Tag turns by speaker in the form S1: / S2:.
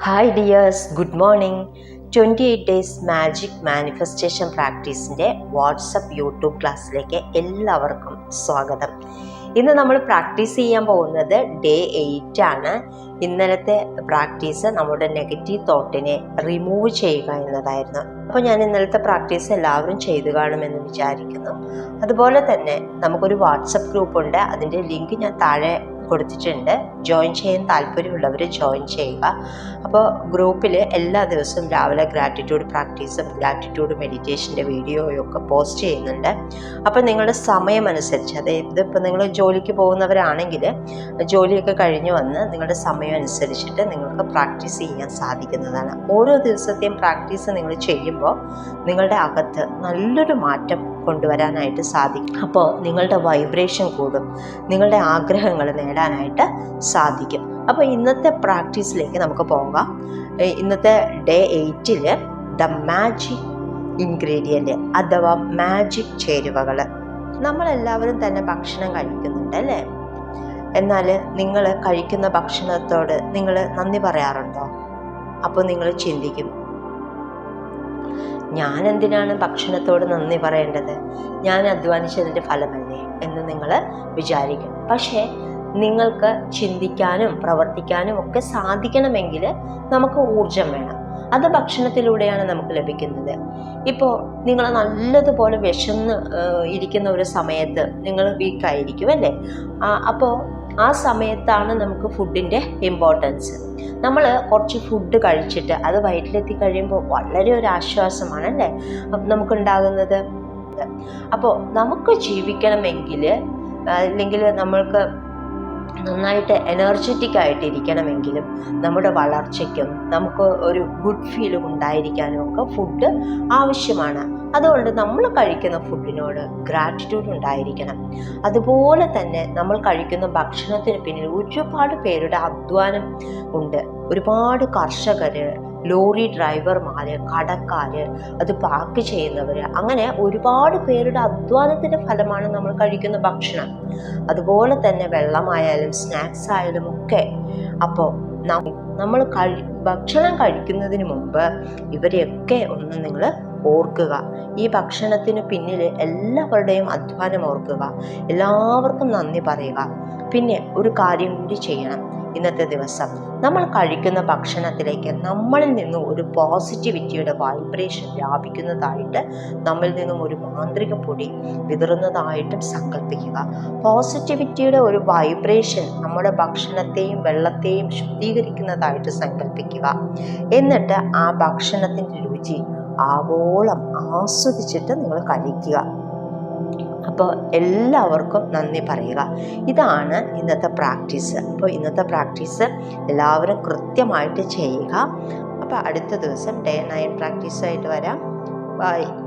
S1: Hi dears good morning twenty eight days magic manifestation പ്രാക്ടീസിന്റെ WhatsApp YouTube ക്ലാസ്സിലേക്ക് എല്ലാവർക്കും സ്വാഗതം. ഇന്ന് നമ്മൾ പ്രാക്ടീസ് ചെയ്യാൻ പോകുന്നത് ഡേ എയ്റ്റ് ആണ്. ഇന്നലത്തെ പ്രാക്ടീസ് നമ്മുടെ നെഗറ്റീവ് തോട്ടിനെ റിമൂവ് ചെയ്യുക എന്നതായിരുന്നു. അപ്പോൾ ഞാൻ ഇന്നലത്തെ പ്രാക്ടീസ് എല്ലാവരും ചെയ്തു കാണുമെന്ന് വിചാരിക്കുന്നു. അതുപോലെ തന്നെ നമുക്കൊരു വാട്സപ്പ് ഗ്രൂപ്പ് ഉണ്ട്. അതിന്റെ ലിങ്ക് ഞാൻ താഴെ കൊടുത്തിട്ടുണ്ട്. ജോയിൻ ചെയ്യാൻ താല്പര്യമുള്ളവർ ജോയിൻ ചെയ്യുക. അപ്പോൾ ഗ്രൂപ്പിൽ എല്ലാ ദിവസവും രാവിലെ ഗ്രാറ്റിറ്റ്യൂഡ് പ്രാക്ടീസും ഗ്രാറ്റിറ്റ്യൂഡ് മെഡിറ്റേഷന്റെ വീഡിയോയും ഒക്കെ പോസ്റ്റ് ചെയ്യുന്നുണ്ട്. അപ്പോൾ നിങ്ങളുടെ സമയമനുസരിച്ച് അതായത് ഇപ്പോൾ നിങ്ങൾ ജോലിക്ക് പോകുന്നവരാണെങ്കിൽ ജോലിയൊക്കെ കഴിഞ്ഞു വന്ന് നിങ്ങളുടെ സമയം അനുസരിച്ചിട്ട് നിങ്ങൾക്ക് പ്രാക്ടീസ് ചെയ്യാൻ സാധിക്കുന്നതാണ്. ഓരോ ദിവസത്തെയും പ്രാക്ടീസ് നിങ്ങൾ ചെയ്യുമ്പോൾ നിങ്ങളുടെ അകത്ത് നല്ലൊരു മാറ്റം കൊണ്ടുവരാനായിട്ട് സാധിക്കും. അപ്പോൾ നിങ്ങളുടെ വൈബ്രേഷൻ കൂടും. നിങ്ങളുടെ ആഗ്രഹങ്ങൾ നേടാനായിട്ട് സാധിക്കും. അപ്പോൾ ഇന്നത്തെ പ്രാക്ടീസിലേക്ക് നമുക്ക് പോകാം. ഇന്നത്തെ ഡേ എയ്റ്റിൽ ദ മാജിക് ഇൻഗ്രീഡിയന്റ് അഥവാ മാജിക് ചേരുവകൾ. നമ്മളെല്ലാവരും തന്നെ ഭക്ഷണം കഴിക്കുന്നുണ്ട് അല്ലേ? എന്നാൽ നിങ്ങൾ കഴിക്കുന്ന ഭക്ഷണത്തോട് നിങ്ങൾ നന്ദി പറയാറുണ്ടോ? അപ്പോൾ നിങ്ങൾ ചിന്തിക്കും ഞാൻ എന്തിനാണ് ഭക്ഷണത്തോട് നന്ദി പറയേണ്ടത്? ഞാൻ അധ്വാനിച്ചതിന്റെ ഫലമല്ലേ എന്ന് നിങ്ങൾ വിചാരിക്കും. പക്ഷേ നിങ്ങൾക്ക് ചിന്തിക്കാനും പ്രവർത്തിക്കാനും ഒക്കെ സാധിക്കണമെങ്കിൽ നമുക്ക് ഊർജം വേണം. അത് ഭക്ഷണത്തിലൂടെയാണ് നമുക്ക് ലഭിക്കുന്നത്. ഇപ്പോൾ നിങ്ങൾ നല്ലതുപോലെ വിശന്ന് ഇരിക്കുന്ന ഒരു സമയത്ത് നിങ്ങൾ വീക്കായിരിക്കും അല്ലേ? അപ്പോൾ ആ സമയത്താണ് നമുക്ക് ഫുഡിന്റെ ഇമ്പോർട്ടൻസ് നമ്മൾ കുറച്ച് ഫുഡ് കഴിച്ചിട്ട് അത് വയറ്റിലെത്തി കഴിയുമ്പോൾ വളരെ ഒരു ആശ്വാസമാണ് അല്ലേ? നമുക്കുണ്ടാകുന്നത്. അപ്പോൾ നമുക്ക് ജീവിക്കണമെങ്കിൽ അല്ലെങ്കിൽ നമ്മൾക്ക് നന്നായിട്ട് എനർജറ്റിക് ആയിട്ടിരിക്കണമെങ്കിലും നമ്മുടെ വളർച്ചയ്ക്കും നമുക്ക് ഒരു ഗുഡ് ഫീലും ഉണ്ടായിരിക്കാനും ഒക്കെ ഫുഡ് ആവശ്യമാണ്. അതുകൊണ്ട് നമ്മൾ കഴിക്കുന്ന ഫുഡിനോട് ഗ്രാറ്റിറ്റ്യൂഡ് ഉണ്ടായിരിക്കണം. അതുപോലെ തന്നെ നമ്മൾ കഴിക്കുന്ന ഭക്ഷണത്തിന് പിന്നിൽ ഒരുപാട് പേരുടെ അധ്വാനം ഉണ്ട്. ഒരുപാട് കർഷകർ ലോറി ഡ്രൈവർമാർ കടക്കാർ അത് പാക്ക് ചെയ്യുന്നവർ അങ്ങനെ ഒരുപാട് പേരുടെ അധ്വാനത്തിന്റെ ഫലമാണ് നമ്മൾ കഴിക്കുന്ന ഭക്ഷണം. അതുപോലെ തന്നെ വെള്ളമായാലും സ്നാക്സ് ആയാലും ഒക്കെ. അപ്പോൾ നമ്മൾ കഴി ഭക്ഷണം കഴിക്കുന്നതിന് മുമ്പ് ഇവരെയൊക്കെ ഒന്ന് നിങ്ങൾ ഓർക്കുക. ഈ ഭക്ഷണത്തിന് പിന്നിൽ എല്ലാവരുടെയും അധ്വാനം ഓർക്കുക. എല്ലാവർക്കും നന്ദി പറയുക. പിന്നെ ഒരു കാര്യം കൂടി ചെയ്യണം. ഇന്നത്തെ ദിവസം. നമ്മൾ കഴിക്കുന്ന ഭക്ഷണത്തിലേക്ക് നമ്മളിൽ നിന്നും ഒരു പോസിറ്റിവിറ്റിയുടെ വൈബ്രേഷൻ വ്യാപിക്കുന്നതായിട്ട് നമ്മളിൽ നിന്നും ഒരു മാന്ത്രിക പൊടി വിതറുന്നതായിട്ടും സങ്കല്പിക്കുക. പോസിറ്റിവിറ്റിയുടെ ഒരു വൈബ്രേഷൻ നമ്മുടെ ഭക്ഷണത്തെയും വെള്ളത്തെയും ശുദ്ധീകരിക്കുന്നതായിട്ട് സങ്കല്പിക്കുക. എന്നിട്ട് ആ ഭക്ഷണത്തിന്റെ രുചി ആവോളം ആസ്വദിച്ചിട്ട് നിങ്ങൾ കഴിക്കുക. അപ്പോൾ എല്ലാവർക്കും നന്ദി പറയുക. ഇതാണ് ഇന്നത്തെ പ്രാക്ടീസ്. അപ്പോൾ ഇന്നത്തെ പ്രാക്ടീസ് എല്ലാവരും കൃത്യമായിട്ട് ചെയ്യുക. അപ്പോൾ അടുത്ത ദിവസം ഡേ നയൻ പ്രാക്ടീസായിട്ട് വരാം. ബൈ.